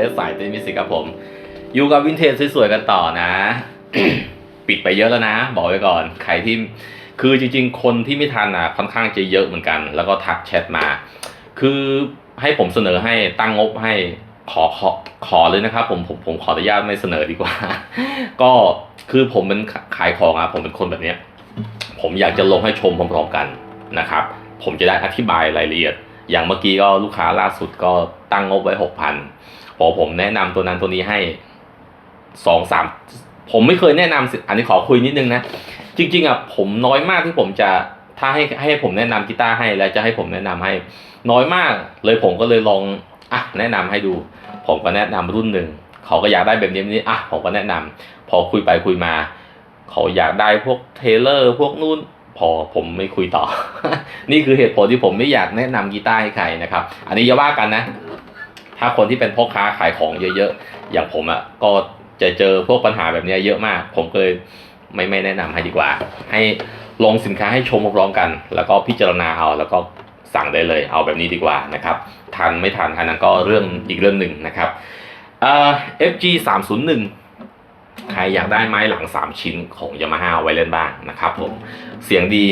ดีครับอันนี้สายเต้นมิสิกครับผม อยู่กับวินเทจสวยๆกันต่อนะ ปิดไปเยอะแล้วนะ บอกไว้ก่อน ใครที่คือจริงๆ คนที่ไม่ทันอะค่อนข้างจะเยอะเหมือนกัน แล้วก็ทักแชทมา คือให้ผมเสนอให้ตั้งงบให้ขอขอขอเลยนะครับผมผมผมขออนุญาตไม่เสนอดีกว่า ก็คือผมเป็นขายของอะผมเป็นคนแบบเนี้ยผมอยากจะลงให้ชมพร้อมๆกันนะครับ ผมจะได้อธิบายรายละเอียด อย่างเมื่อกี้ก็ลูกค้าล่าสุดก็ตั้งงบไว้หก พอผมแนะนำตัวนั้นตัวนี้ให้สองสามผมไม่เคยแนะนำสิอันนี้ขอคุยนิดนึงนะ จริง ๆอะผมน้อยมากที่ผมจะถ้าให้ให้ผมแนะนำกีตาร์ให้แล้วจะให้ผมแนะนำให้ น้อยมากเลยผมก็เลยลองอะแนะนำให้ดู ผมก็แนะนำรุ่นหนึ่งเขาก็อยากได้แบบนี้นี้อะผมก็แนะนำพอคุยไปคุยมา เขาอยากได้พวกเทเลอร์พวกนู่นพอผมไม่คุยต่อ นี่คือเหตุผลที่ผมไม่อยากแนะนำกีตาร์ให้ใครนะครับ อันนี้อย่าว่ากันนะ ถ้าคนที่เป็นพ่อค้าขายของเยอะๆ อย่างผมอะ่ะก็จะเจอพวกปัญหาแบบนี้เยอะมาก ผมก็เลยไม่ไม่แนะนำให้ดีกว่า ให้ลงสินค้าให้ชมพร้อมกัน แล้วก็พิจารณาเอาแล้วก็สั่งได้เลยเอาแบบนี้ดีกว่านะครับทันไม่ทันอันนั้นก็เรื่องอีกเรื่องหนึ่งนะครับเอ่อ FG 301ใครอยากได้ไม้หลัง 3 ชิ้นของยามาฮ่าไว้เล่นบ้างนะครับผมเสียงดี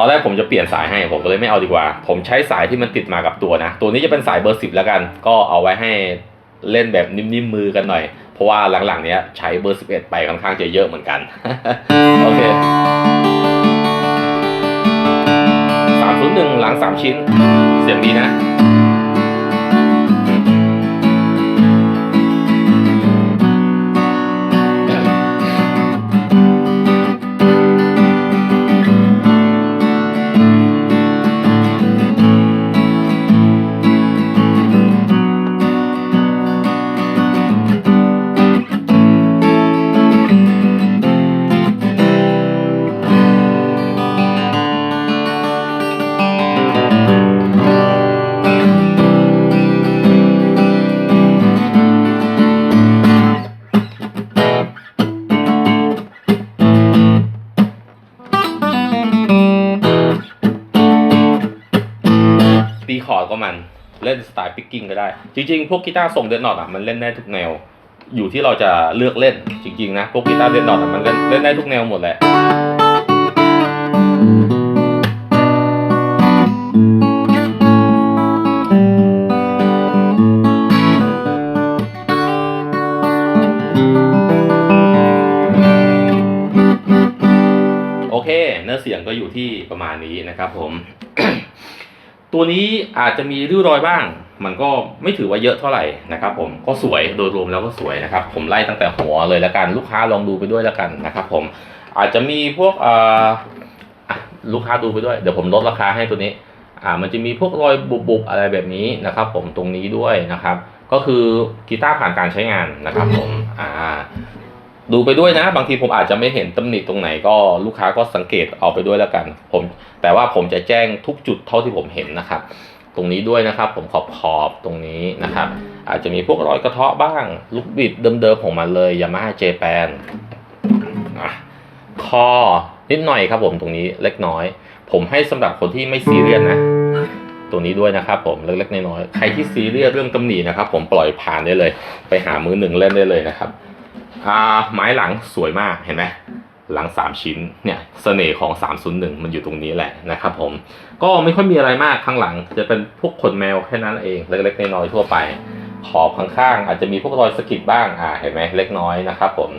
ตอนแรกผมจะเปลี่ยนสายให้ผมก็เลยไม่เอาดีกว่า ผมใช้สายที่มันติดมากับตัวนะ ตัวนี้จะเป็นสายเบอร์สิบแล้วกัน ก็เอาไว้ให้เล่นแบบนิ่มๆมือกันหน่อย เพราะว่าหลังๆเนี้ยใช้เบอร์สิบเอ็ดไปค่อนข้างจะเยอะเหมือนกัน โอเคสามศูนย์หนึ่งหลังสามชิ้น เสียงดีนะ เล่นสไตล์ปิกกิ้งก็ได้ จริงๆ พวกกีตาร์ส่งเดนนอตอะมันเล่นได้ทุกแนว อยู่ที่เราจะเลือกเล่นจริงๆนะพวกกีตาร์เดนนอตอะมันเล่นเล่นได้ทุกแนวหมดแหละโอเค เนื้อเสียงก็อยู่ที่ประมาณนี้นะครับผม ตัวนี้อาจจะมีริ้วรอยบ้าง มันก็ไม่ถือว่าเยอะเท่าไหร่นะครับ ผมก็สวยโดยรวมแล้วก็สวยนะครับ ผมไล่ตั้งแต่หัวเลยแล้วกันลูกค้าลองดูไปด้วยแล้วกันนะครับ ผมอาจจะมีพวกเอ่อลูกค้าดูไปด้วยเดี๋ยวผมลดราคาให้ตัวนี้อ่ามันจะมีพวกรอยบุบๆอะไรแบบนี้นะครับ ผมตรงนี้ด้วยนะครับ ก็คือกีตาร์ผ่านการใช้งานนะครับ ผมอ่า ดูไปด้วยนะ บางทีผมอาจจะไม่เห็นตำหนิตรงไหนก็ลูกค้าก็สังเกตเอาไปด้วยแล้วกัน ผมแต่ว่าผมจะแจ้งทุกจุดเท่าที่ผมเห็นนะครับ ตรงนี้ด้วยนะครับผมขอบขอบตรงนี้นะครับ อาจจะมีพวกรอยกระเทาะบ้างลูกบิดเดิมๆของมันเลยยามาฮ่าเจแปนคอนิดหน่อยครับผมตรงนี้เล็กน้อย ผมให้สำหรับคนที่ไม่ซีเรียสนะตรงนี้ด้วยนะครับผมเล็กๆน้อยๆใครที่ซีเรียสเรื่องตำหนินะครับ ผมปล่อยผ่านได้เลย ไปหามือหนึ่งเล่นได้เลยนะครับ อ่าไม้หลังสวยมากเห็นไหมหลังสามชิ้นเนี่ยเสน่ห์ของ 301 มันอยู่ตรงนี้แหละนะครับผม ก็ไม่ค่อยมีอะไรมากข้างหลัง จะเป็นพวกขนแมวแค่นั้นเอง เล็กๆน้อยๆทั่วไป ขอบข้างๆอาจจะมีพวกรอยสะกิดบ้างอ่าเห็นไหมเล็กน้อยนะครับผม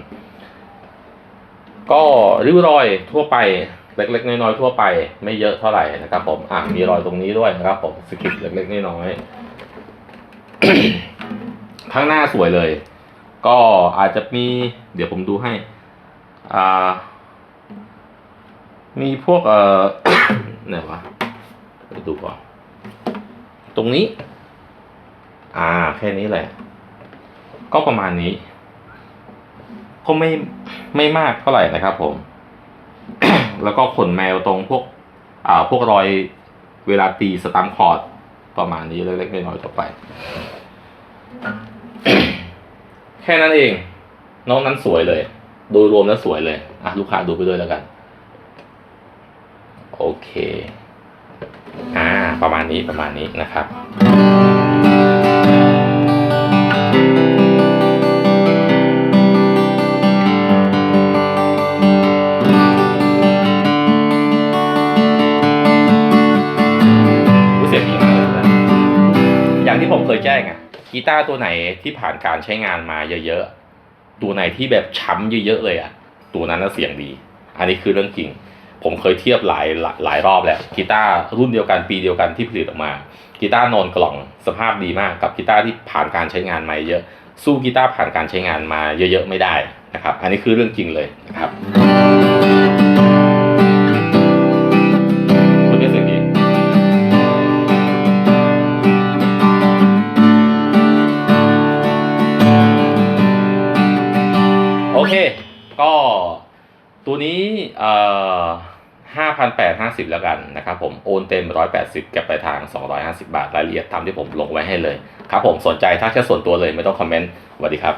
ก็ริ้วรอยทั่วไปเล็กๆน้อยๆทั่วไป ไม่เยอะเท่าไหร่นะครับ ผมอ่ามีรอยตรงนี้ด้วยนะครับ ผมสกิดเล็กๆน้อยๆข้างหน้าสวยเลย ก็อาจจะมี เดี๋ยวผมดูให้ อ่า มีพวก เอ่อไหนวะไปดูก่อน ตรงนี้ อ่า แค่นี้แหละ ก็ประมาณนี้ ก็ไม่ไม่มากเท่าไหร่นะครับผม แล้วก็ขนแมวตรงพวก อ่า พวกรอยเวลาตีสตัมคอร์ดประมาณนี้เล็กๆน้อยๆต่อไป แค่นั้นเอง นอกนั้นสวยเลย โดยรวมแล้วสวยเลย อะ ลูกค้าดูไปด้วยแล้วกัน โอเค อ่า ประมาณนี้ประมาณนี้นะครับรู้สึกดีมากเลยอย่างที่ผมเคยแจ้งอะ กีตาร์ตัวไหนที่ผ่านการใช้งานมาเยอะๆ ตัวไหนที่แบบช้ำเยอะๆเลยอะตัวนั้นน่ะเสียงดี อันนี้คือเรื่องจริง ผมเคยเทียบหลายหลายหลายรอบแล้วกีตาร์รุ่นเดียวกันปีเดียวกันที่ผลิตออกมากีตาร์นอนกล่องสภาพดีมากกับกีตาร์ที่ผ่านการใช้งานมาเยอะ สู้กีตาร์ผ่านการใช้งานมาเยอะๆไม่ได้นะครับ อันนี้คือเรื่องจริงเลยนะครับ ตัวนี้เอ่อห้าพันแปดห้าสิบแล้วกันนะครับผมโอนเต็มร้อยแปดสิบเก็บไปทางสองร้อยห้าสิบาท รายละเอียดตามที่ผมลงไว้ให้เลย ครับผมสนใจถ้าแค่ส่วนตัวเลยไม่ต้องคอมเมนต์สวัสดีครับ